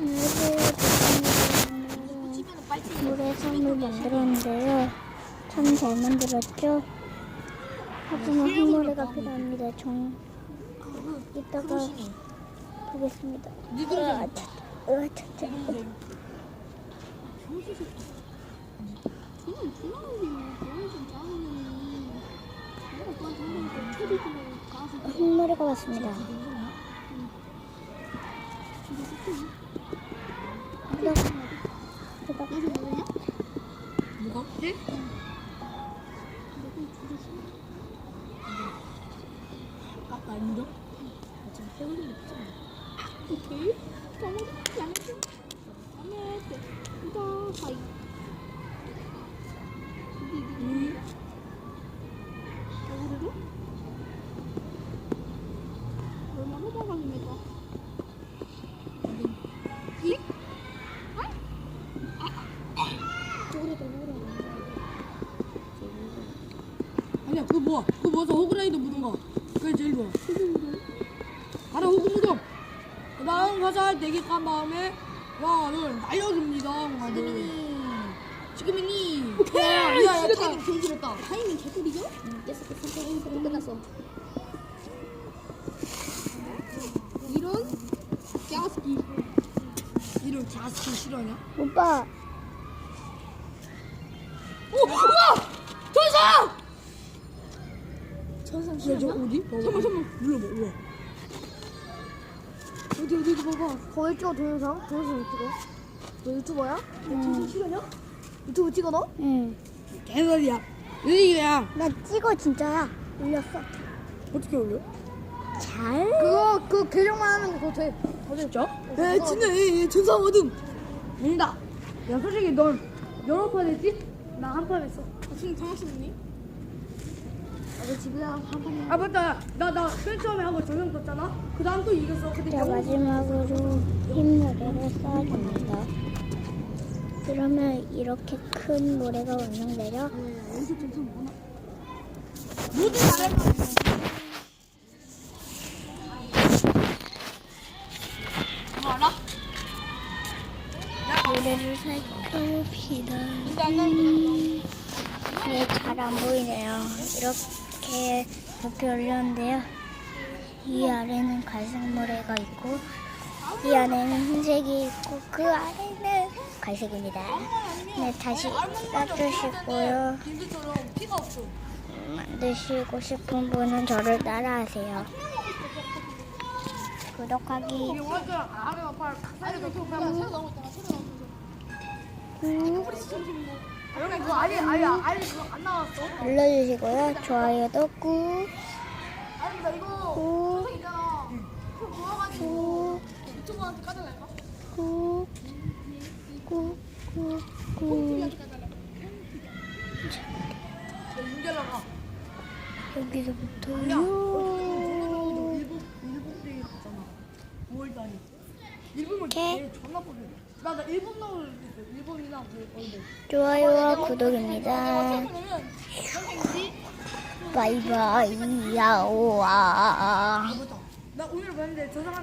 안녕하세요. 저는 물에 섬을 만들었는데요. 참 잘 만들었죠? 하지만 흙모래가 필요합니다. 정 이따가 보겠습니다. 으아, 차, 으아, 차, 차. 흙모래가 왔습니다. 뭐가? 예? 아까 인정? 지금 태우는 거 있잖아. 오케이. 너무 양해 좀 양해돼. 이거 하이. 음. 겨울에도? 얼마나 나가십니까? 이? 겨울에도 겨울에 아니야 그거 뭐야? 그거 뭐서 호그라이더 묻은 거. 그게 제일 좋아. 가라 호그 무덤. 그 다음 화살 네개 깐 다음에 와를 날려줍니다. 지금이니. 지금이니. 오케이. 야야 타이밍 제일 잘했다. 타이밍 개꿀이죠? 응. 깼어 깼어 깼어 깼어 끝났어. 이런 짜스키. 이런 자스킨 싫어하냐? 오빠, 오! 우와! 야, 저 어디? 잠깐만, 잠깐만. 눌러봐, 우와. 어디 어디 어디 봐봐. 거기 찍어 동영상. 동영상 왜 찍어? 너 유튜버야? 응, 싫어냐? 유튜브 찍어 너? 응. 개소리야. 유리야. 나 찍어 진짜야. 올렸어. 어떻게 올려? 잘. 그거 그 계정만 하면 그거 돼. 아, 진짜? 에, 진짜, 에, 에, 어둠. 아니다. 야, 솔직히 넌 여러 판 했지? 나 한 판 했어. 지금 당하시니? 아, 너 지구야 한 판이야. 아, 맞다. 나, 나, 맨 처음에 하고 전형 떴잖아? 그 다음 또 이겼어. 근데 자, 마지막으로 흰 모래를 쌓아줍니다. 그러면 이렇게 큰 모래가 완성되죠? 모두 잘했어. 이거 알아? 모래를 살펴봅시다. 네, 잘 안 보이네요. 이렇게 높이 올렸는데요. 이 아래는 갈색 모래가 있고, 이 안에는 흰색이 있고, 그 아래는 갈색입니다. 네, 다시 따주시고요. 만드시고 싶은 분은 저를 따라하세요. 구독하기 완 있잖아. 아니 그거 아니 아니야 아니 그거 안 나왔어 눌러주시고요. 좋아요도 꾹, 아니 나 이거 꾹, 저 있잖아. 그거 모아가지고 꾹, 유튜버한테 까달랄까? 꾹, 꾹, 꾹, 꾹. 여기서부터요. 일본 일본 때 갔잖아 5월 달에 일본은 오케이. 제일 존 나 나나 일본 나올 일본이나 그 어디 좋아요와 구독입니다. 그러면. 선생님이 바이바이, 야오아. 나 오늘 봤는데 저 사람이